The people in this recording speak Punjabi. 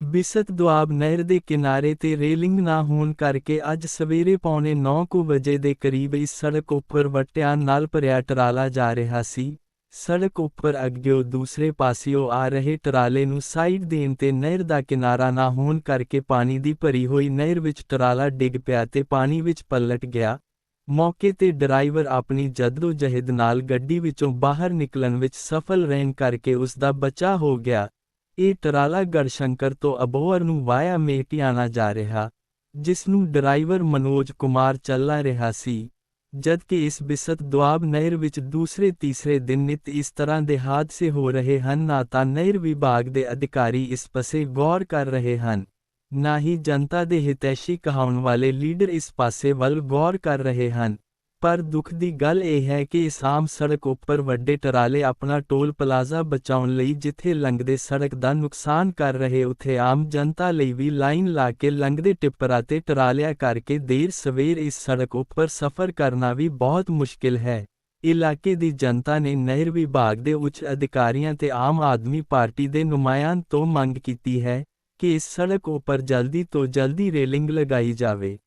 ਬਿਸਤ ਦੁਆਬ ਨਹਿਰ ਦੇ ਕਿਨਾਰੇ ਤੇ ਰੇਲਿੰਗ ਨਾ ਹੋਣ ਕਰਕੇ ਅੱਜ ਸਵੇਰੇ ਪੌਣੇ 9 ਕੁ ਵਜੇ ਦੇ ਕਰੀਬ ਇਸ ਸੜਕ ਉੱਪਰ ਵਟਿਆਂ ਨਾਲ ਭਰਿਆ ਟਰਾਲਾ ਜਾ ਰਿਹਾ ਸੀ। ਸੜਕ ਉੱਪਰ ਅੱਗਿਓ ਦੂਸਰੇ ਪਾਸਿਓਂ ਆ ਰਹੇ ਟਰਾਲੇ ਨੂੰ ਸਾਈਡ ਦੇਣ ਤੇ ਨਹਿਰ ਦਾ ਕਿਨਾਰਾ ਨਾ ਹੋਣ ਕਰਕੇ ਪਾਣੀ ਦੀ ਭਰੀ ਹੋਈ ਨਹਿਰ ਵਿੱਚ ਟਰਾਲਾ ਡਿੱਗ ਪਿਆ ਤੇ ਪਾਣੀ ਵਿੱਚ ਪਲਟ ਗਿਆ। ਮੌਕੇ ਤੇ ਡਰਾਈਵਰ ਆਪਣੀ ਜਹਿਦ ਨਾਲ ਗੱਡੀ ਵਿੱਚੋਂ ਬਾਹਰ ਨਿਕਲਣ ਵਿੱਚ ਸਫਲ ਰਹਿਣ ਕਰਕੇ ਉਸ ਦਾ ਬਚਾਅ ਹੋ ਗਿਆ। ਇਹ ਟਰਾਲਾ ਗੜਸ਼ੰਕਰ ਤੋਂ ਅਬੋਹਰ ਨੂੰ ਵਾਇਆ ਮੇਟਿਆਣਾ ਜਾ ਰਿਹਾ ਜਿਸ ਨੂੰ ਡਰਾਈਵਰ ਮਨੋਜ ਕੁਮਾਰ ਚੱਲਾ ਰਿਹਾ ਸੀ, ਜਦਕਿ ਇਸ ਬਿਸਤ ਦੁਆਬ ਨਹਿਰ ਵਿੱਚ ਦੂਸਰੇ ਤੀਸਰੇ ਦਿਨ ਨਿਤ ਇਸ ਤਰ੍ਹਾਂ ਦੇ ਹਾਦਸੇ ਹੋ ਰਹੇ ਹਨ, ਨਾ ਤਾਂ ਨਹਿਰ ਵਿਭਾਗ ਦੇ ਅਧਿਕਾਰੀ ਇਸ ਪਸੇ ਗੌਰ ਕਰ ਰਹੇ ਹਨ, ਨਾ ਹੀ ਜਨਤਾ ਦੇ ਹਿਤੈਸ਼ੀ ਕਹਾਉਣ ਵਾਲੇ ਲੀਡਰ ਇਸ ਪਾਸੇ ਵੱਲ ਗੌਰ ਕਰ ਰਹੇ ਹਨ। ਪਰ ਦੁੱਖ ਦੀ ਗੱਲ ਇਹ ਹੈ ਕਿ ਇਸ ਆਮ ਸੜਕ ਉੱਪਰ ਵੱਡੇ ਟਰਾਲੇ ਆਪਣਾ ਟੋਲ ਪਲਾਜ਼ਾ ਬਚਾਉਣ ਲਈ ਜਿੱਥੇ ਲੰਘਦੇ ਸੜਕ ਦਾ ਨੁਕਸਾਨ ਕਰ ਰਹੇ ਉਥੇ ਆਮ ਜਨਤਾ ਲਈ ਵੀ ਲਾਈਨ ਲਾ ਕੇ ਲੰਘਦੇ ਟਿੱਪਰਾਂ ਤੇ ਟਰਾਲਿਆਂ ਕਰਕੇ ਦੇਰ ਸਵੇਰ ਇਸ ਸੜਕ ਉੱਪਰ ਸਫ਼ਰ ਕਰਨਾ ਵੀ ਬਹੁਤ ਮੁਸ਼ਕਿਲ ਹੈ। ਇਲਾਕੇ ਦੀ ਜਨਤਾ ਨੇ ਨਹਿਰ ਵਿਭਾਗ ਦੇ ਉੱਚ ਅਧਿਕਾਰੀਆਂ ਤੇ ਆਮ ਆਦਮੀ ਪਾਰਟੀ ਦੇ ਨੁਮਾਇਆਂ ਤੋਂ ਮੰਗ ਕੀਤੀ ਹੈ ਕਿ ਇਸ ਸੜਕ ਉੱਪਰ ਜਲਦੀ ਤੋਂ ਜਲਦੀ ਰੇਲਿੰਗ ਲਗਾਈ ਜਾਵੇ।